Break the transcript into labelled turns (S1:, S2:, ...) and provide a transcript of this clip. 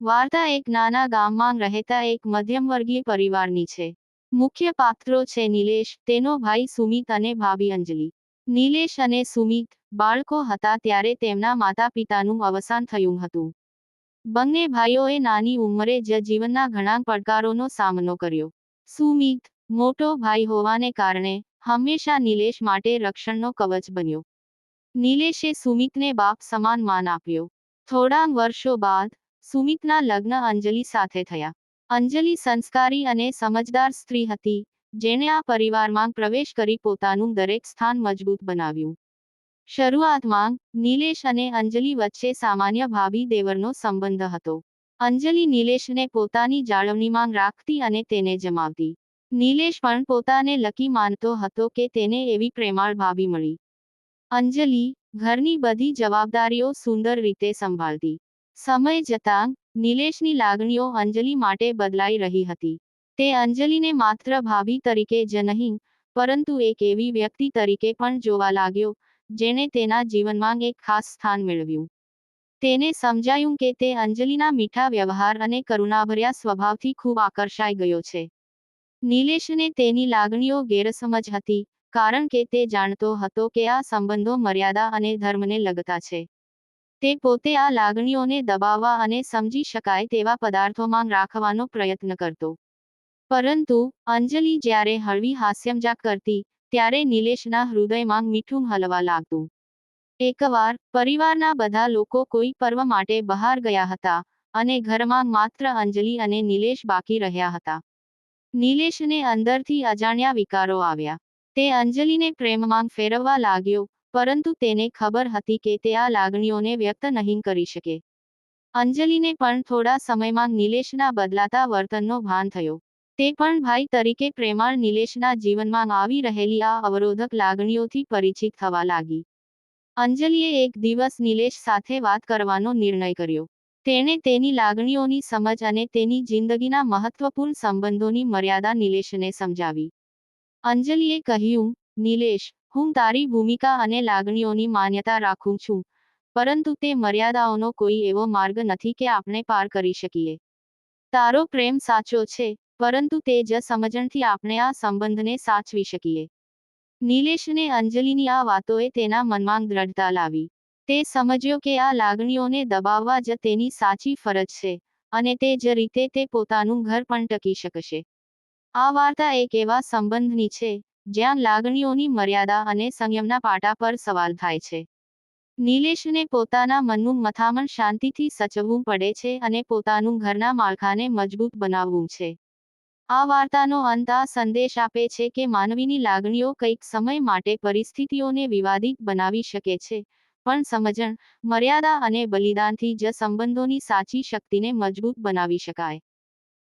S1: વાર્તા એક નાના ગામમાં રહેતા એક મધ્યમવર્ગીય પરિવારની છે. મુખ્ય પાત્રો છે નિલેશ, તેનો ભાઈ સુમિત અને ભાભી અંજલિ. નિલેશ અને સુમિત બાળકો હતા ત્યારે તેમના માતા પિતાનું અવસાન થયું હતું. બંને ભાઈઓએ નાની ઉંમરે જ જીવનના ઘણા પડકારોનો સામનો કર્યો. સુમિત મોટો ભાઈ હોવાને કારણે હંમેશા નિલેશ માટે રક્ષણનો કવચ બન્યો. નિલેશે સુમિતને બાપ સમાન માન આપ્યો. થોડા વર્ષો બાદ સુમિતના લગ્ન અંજલિ સાથે થયા. અંજલિ સંસ્કારી અને સમજદાર સ્ત્રી હતી, જેણે આ પરિવારમાં પ્રવેશ કરી પોતાનું દરેક સ્થાન મજબૂત બનાવ્યું. શરૂઆતમાં, નિલેશ અને અંજલિ વચ્ચે સામાન્ય ભાભી દેવરનો સંબંધ હતો. અંજલિ નિલેશને પોતાની જાળવણીમાં રાખતી અને તેને જમાવતી. નિલેશ પણ પોતાને લકી માનતો હતો કે તેને એવી પ્રેમાળ ભાભી મળી. અંજલિ ઘરની બધી જવાબદારીઓ સુંદર રીતે સંભાળતી. સમય જતાં, નિલેશની લાગણીઓ અંજલિ માટે બદલાઈ રહી હતી. તે અંજલિને માત્ર ભાભી તરીકે જ નહીં, પરંતુ એક એવી વ્યક્તિ તરીકે પણ જોવા લાગ્યો, જેણે તેના જીવનમાં એક ખાસ સ્થાન મેળવ્યું. તેને સમજાયું કે તે અંજલિના મીઠા વ્યવહાર અને કરુણાભર્યા સ્વભાવથી ખૂબ આકર્ષાઈ ગયો છે. નિલેશને તેની લાગણીઓ ગેરસમજ હતી, કારણ કે તે જાણતો હતો કે આ સંબંધો મર્યાદા અને ધર્મને લગતા છે. તે પોતે આ લાગણીઓને દબાવવા અને સમજી શકાય તેવા પદાર્થોમાં રાખવાનો પ્રયત્ન કરતો. પરંતુ, અંજલિ જ્યારે હળવી હાસ્યમજાક કરતી, ત્યારે નિલેશના હૃદયમાં મીઠું હલવા લાગતું. એકવાર, પરિવારના બધા લોકો કોઈ પર્વ માટે બહાર ગયા હતા, અને ઘરમાં માત્ર અંજલિ અને નિલેશ બાકી રહ્યા હતા. નિલેશને અંદરથી અજાણ્યા વિકારો આવ્યા. તે અંજલિને પ્રેમમાં ફેરવવા લાગ્યો પરંતુ તેને ખબર હતી કે તે આ લાગણીઓને વ્યક્ત નહીં કરી શકે. અંજલિને પણ થોડા સમયમાં નિલેશના બદલાતા વર્તનનો ભાન થયો. તે પણ ભાઈ તરીકે પ્રેમાળ નિલેશના જીવનમાં આવી રહેલી આ અવરોધક લાગણીઓથી પરિચિત થવા લાગી. અંજલિએ એક દિવસ નિલેશ સાથે વાત કરવાનો નિર્ણય કર્યો. તેણે તેની લાગણીઓની સમજ અને તેની જિંદગીના મહત્વપૂર્ણ સંબંધોની મર્યાદા નિલેશને સમજાવી. અંજલિએ કહ્યું, નિલેશ હું તારી ભૂમિકા અને લાગણીઓની માન્યતા રાખું છું, પરંતુ તે મર્યાદાઓનો કોઈ એવો માર્ગ નથી કે આપણે પાર કરી શકીએ. તારો પ્રેમ સાચો છે, પરંતુ તે જ સમજણથી આપણે આ સંબંધને સાચવી શકીએ. નિલેશને અંજલિની આ વાતોએ તેના મનમાં દ્રઢતા લાવી. તે સમજ્યો કે આ લાગણીઓને દબાવવા જ તેની સાચી ફરજ છે, અને તે જ રીતે તે પોતાનું ઘર પણ ટકી શકશે. આ વાર્તા એક એવા સંબંધની છે જ્યાં લાગણીઓની મર્યાદા અને સંયમના પાટા પર સવાલ થાય છે. નિલેશને પોતાના મનનું મથામણ શાંતિથી સચવવું પડે છે અને પોતાનું ઘરના માળખાને મજબૂત બનાવવું છે. આ વાર્તાનો અંત આ સંદેશ આપે છે કે માનવીની લાગણીઓ કંઈક સમય માટે પરિસ્થિતિઓને વિવાદિત બનાવી શકે છે, પણ સમજણ, મર્યાદા અને બલિદાનથી જ સંબંધોની સાચી શક્તિને મજબૂત બનાવી શકાય.